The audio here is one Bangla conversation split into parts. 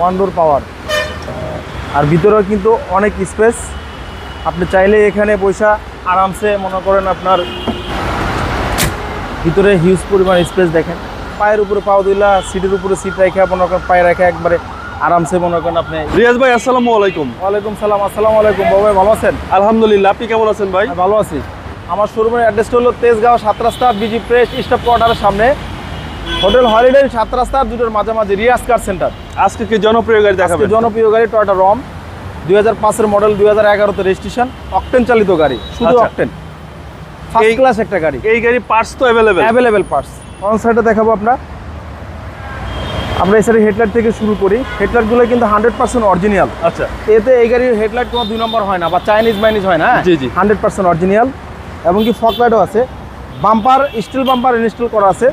One door power. আর ভিতরেও কিন্তু অনেক স্পেস। আপনি চাইলে এখানে পয়সা আরামসে মনে করেন আপনার ভিতরে হিউজ পরিমাণ স্পেস দেখেন। পায়ের উপরে পাও দিলা সিটের উপরে সিট রেখে মনে করেন পায়ে রেখে একবারে আরামসে মনে করেন আপনি রিয়াজ ভাই আসসালামু আলাইকুম। ওয়ালাইকুম সালাম আসসালামু আলাইকুম। বাবা ভালো আছেন? আলহামদুলিল্লাহ আপনি কেমন আছেন ভাই? ভালো আছি। আমার শোরুমের অ্যাড্রেসটা হলো তেজগাঁও সাত রাস্তা বিজি প্রেস স্টপ কোয়ার্টারের সামনে। হোটেল হলিডে সাত রাস্তা দুটোর মাঝামাঝি রিয়াজ কার সেন্টার। আজকে কি জনপ্রিয় গাড়ি দেখাবেন? জনপ্রিয় গাড়ি টয়টা রম দুই হাজার পাঁচের মডেল দুই হাজার এগারোতে রেজিস্ট্রেশন অকটেন চালিত গাড়ি শুধু। অকটেন ফার্স্ট ক্লাস একটা গাড়ি। এই গাড়ি পার্টস তো অ্যাভেলেবেল অ্যাভেলেবেল পার্টস অন সাইডে দেখাবো আপনার। আমরা এই সাইডে হেডলাইট থেকে শুরু করি। হেডলাইটগুলো কিন্তু হান্ড্রেড পার্সেন্ট অরিজিনাল আচ্ছা। এতে এই গাড়ির হেডলাইট কোনো দুই নম্বর হয় না বা চাইনিজ মাইনিজ হয় না জি, জি। হান্ড্রেড পার্সেন্ট অরিজিনাল এবং কি ফক লাইটও আছে। বাম্পার স্টিল বাম্পার ইনস্টল করা আছে।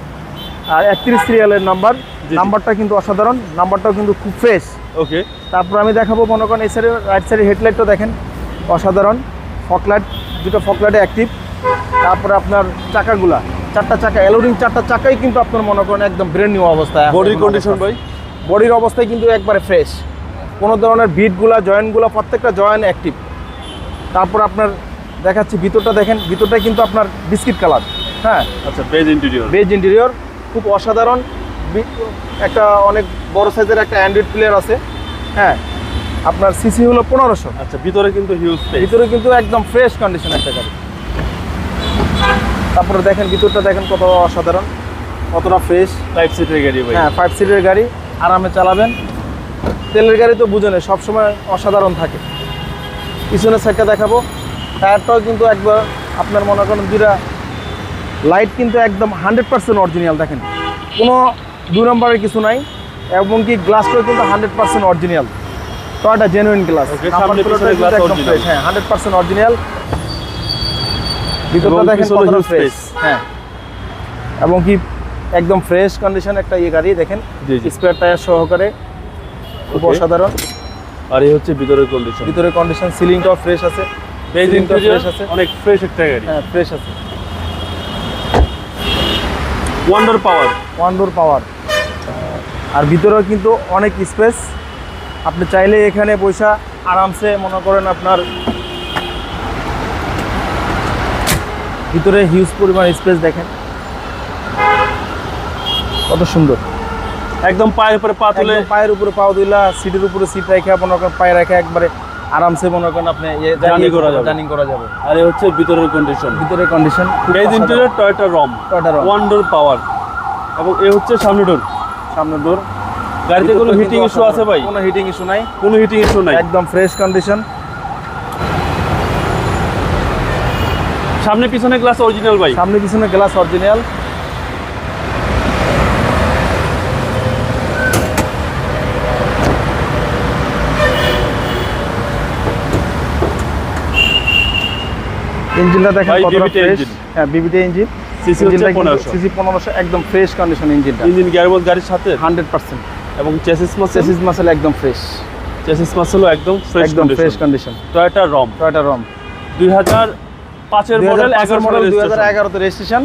আর একত্রিশ সিরিয়ালের নাম্বার নাম্বারটা কিন্তু অসাধারণ নাম্বারটাও কিন্তু খুব ফ্রেশ ওকে তারপর আমি দেখাবো মনে করেন এই সাইডে রাইট সাইডে হেডলাইটটা দেখেন অসাধারণ। ফকলাইট দুটো ফকলাইটে অ্যাক্টিভ তারপরে আপনার চাকাগুলা চারটা চাকা এলোরিং চারটা চাকাই কিন্তু আপনার মনে করেন একদম ব্রেন নিউ অবস্থায় বডির কন্ডিশন ভাই? বডির অবস্থায় কিন্তু একবারে ফ্রেশ কোনো ধরনের বিটগুলা জয়েন্টগুলো প্রত্যেকটা জয়েন্ট অ্যাক্টিভ তারপর আপনার দেখাচ্ছি ভিতরটা দেখেন ভিতরটা কিন্তু আপনার বিস্কিট কালার হ্যাঁ? আচ্ছা বেজ ইন্টেরিয়র বেজ ইন্টেরিয়র খুব অসাধারণ। একটা অনেক বড় সাইজের একটা অ্যান্ড্রয়েড প্লেয়ার আছে। হ্যাঁ আপনার সিসি হলো পনেরোশো। আচ্ছা ভিতরে কিন্তু হিউজ ভিতরে কিন্তু একদম ফ্রেশ কন্ডিশন একটা গাড়ি। তারপরে দেখেন ভিতরটা দেখেন কত অসাধারণ। কতটা ফ্রেশ টাইপ সিটের গাড়ি হ্যাঁ ফাইভ সিটের গাড়ি। আরামে চালাবেন। তেলের গাড়ি তো বুঝে নেই সবসময় অসাধারণ থাকে। পিছনের সাইডটা দেখাবো। টায়ারটাও কিন্তু একবার আপনার মনে করেন দুটা লাইট কিন্তু একদম হান্ড্রেড পার্সেন্ট অরিজিনাল দেখেন। কোনো দু নম্বরের কিছু নাই এবং কি গ্লাসটাও কিন্তু হান্ড্রেড পার্সেন্ট অরিজিনাল একটা জেনুইন গ্লাস। হ্যাঁ হান্ড্রেড পার্সেন্ট অরিজিনাল ভিতরটা এবং দেখেন কতটা ফ্রেশ হ্যাঁ। এবং কি একদম ফ্রেশ কন্ডিশন একটা ইয়ে গাড়ি দেখেন। স্পেয়ার টায়ার সহকারে। খুব। অসাধারণ। আর এই হচ্ছে ভিতরের কন্ডিশন ভিতরে কন্ডিশন সিলিংটাও ফ্রেশ আছে fresh আছে। অনেক ফ্রেশ একটা গাড়ি। হ্যাঁ ফ্রেশ আছে। Wonder power one door power আর ভিতরেও কিন্তু অনেক স্পেস আপনি চাইলে এখানে পয়সা আরামসে মনে করেন আপনার ভিতরে হিউজ পরিমাণ স্পেস দেখেন। কত সুন্দর। একদম পায়ের উপরে পা তুলে পায়ের উপরে পা দিলা সিটের উপরে সিট রেখে আপনার পায়ে রেখে একবারে আরামসে মনে করেন আপনি Journey করা যাবে। জার্নি করা যাবে। আর এই হচ্ছে ভিতরের কন্ডিশন ভিতরের condition beige interior Toyota Raum Toyota Rom। Wonder power এবং এ হচ্ছে সামনে ডোর সামনে ডোর গাড়িতে কোনো হিটিং ইস্যু আছে ভাই? কোনো হিটিং ইস্যু নাই। কোনো হিটিং ইস্যু নাই। একদম ফ্রেশ কন্ডিশন সামনে পিছনে গ্লাস অরিজিনাল ভাই। সামনে পিছনে গ্লাস অরিজিনাল ইঞ্জিনটা দেখেন কতটা ফ্রেশ হ্যাঁ বিবিটি ইঞ্জিন। পনেরোশো। সিসি পনেরোশো একদম ফ্রেশ কন্ডিশন ইঞ্জিনটা। ইঞ্জিন গিয়ারবক্স গাড়ির সাথে? Hundred percent. এবং চেসিস মাসেল চেসিস মাসেল একদম ফ্রেশ চেসিস মাসেলও একদম ফ্রেশ একদম fresh condition Toyota Raum Toyota Raum দুই হাজার পাঁচের মডেল এগারো মডেল মডেল দুই হাজার এগারোতে রেজিস্ট্রেশন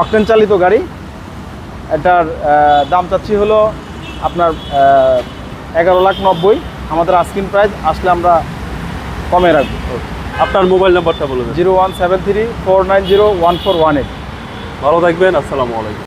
অকটেন চালিত গাড়ি। এটার দাম চাচ্ছি হলো আপনার এগারো লাখ নব্বই। আমাদের আস্কিন প্রাইস আসলে আমরা কমে রাখব। আপনার মোবাইল নাম্বারটা বলে দেন। Zero one seven three four nine zero one four one eight. ভালো থাকবেন আসসালামু আলাইকুম।